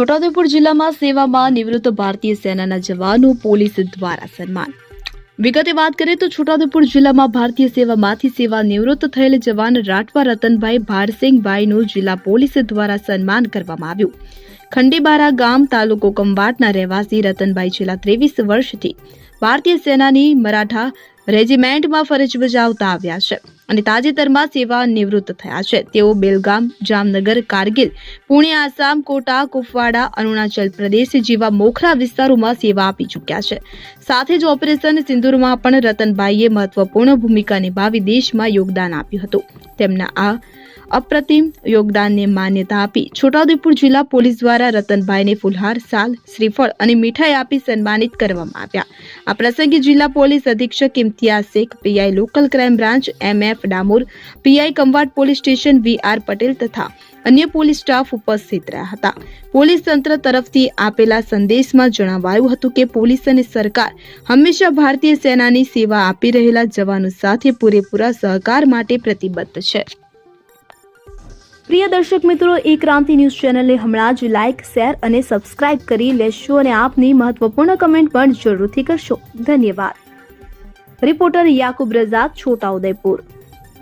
છોટાઉદેપુર જિલ્લામાં સેવામાં નિવૃત્ત ભારતીય સેનાના જવાનો પોલીસ દ્વારા સન્માન. વિગતે વાત કરીએ તો છોટાઉદેપુર જિલ્લામાં ભારતીય સેવામાંથી સેવા નિવૃત્ત થયેલ જવાન રાઠવા રતનભાઈ ભારસિંહભાઈનું જિલ્લા પોલીસ દ્વારા સન્માન કરવામાં આવ્યું. ખંડીબારા ગામ તાલુકો કંબાટના રહેવાસી રતનભાઈ છેલ્લા ત્રેવીસ વર્ષથી ભારતીય સેનાની મરાઠા રેજિમેન્ટમાં ફરજ બજાવતા આવ્યા છે અને તાજેતરમાં સેવા નિવૃત્ત થયા છે. તેઓ બેલગામ, જામનગર, કારગિલ, પુણે, આસામ, કોટા, કુપવાડા, અરુણાચલ પ્રદેશ જેવા મોખરા વિસ્તારોમાં સેવા આપી ચૂક્યા છે. સાથે જ ઓપરેશન સિંદુરમાં પણ રતનભાઈએ મહત્વપૂર્ણ ભૂમિકા નિભાવી દેશમાં યોગદાન આપ્યું હતું. તેમના આ અપ્રતિમ યોગદાનને માન્યતા આપી છોટાઉદેપુર જિલ્લા પોલીસ દ્વારા રતનભાઈને ફુલહાર, સાલ, શ્રીફળ અને મીઠાઈ આપી સન્માનિત કરવામાં આવ્યા. આ પ્રસંગે જિલ્લા પોલીસ અધિક્ષક Imtiyaz Shaikh, PI local crime branch M F Damor, PI Kanwat police station V R Patel તથા અન્ય પોલીસ સ્ટાફ ઉપસ્થિત રહ્યા હતા. પોલીસ તંત્ર તરફથી આપેલા સંદેશમાં જણાવાયું હતું કે પોલીસ અને સરકાર હંમેશા ભારતીય સેનાની સેવા આપી રહેલા જવાનો સાથે પૂરેપૂરા સહકાર માટે પ્રતિબદ્ધ છે. પ્રિય દર્શક મિત્રો, એ ક્રાંતિ ન્યૂઝ ચેનલને હમણાં જ લાઇક શેર અને સબસ્ક્રાઇબ કરી લેશો અને આપની મહત્વપૂર્ણ કમેન્ટ પણ જરૂરથી કરશો. ધન્યવાદ. રિપોર્ટર યાકુબ રઝાક છોટાઉદેપુર